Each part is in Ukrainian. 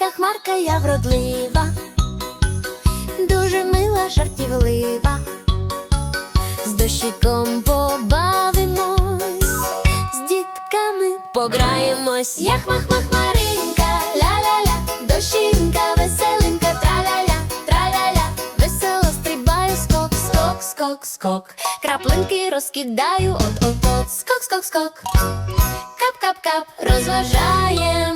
яка хмарка я вродлива, дуже мила, жартівлива, з дощиком побавимось, з дітками пограємось, я хмах-хмах хмаринка, ля-ля-ля, дощинка, веселинка, траля-ля, траля-ля, весело стрибаю, скок, скок, скок, скок, краплинки розкидаю, от-от-от, скок, скок, скок. Кап-кап-кап, розважаємося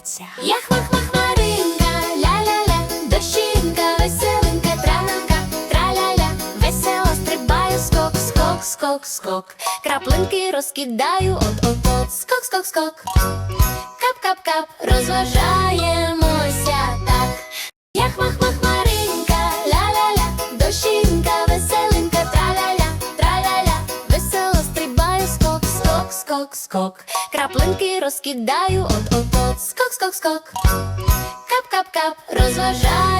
торкається. Я хмах-хмах хмаринка, ля-ля-ля, дощинка, веселенька, трананка, траля-ля, весело стрибаю, скок, скок, скок, скок. Краплинки розкидаю, от-от-от, скок, скок, скок. Кап-кап-кап, розважаємося скок, скок. Краплинки розкидаю, от-от-от, скок, скок, скок. Кап-кап-кап, розважаємося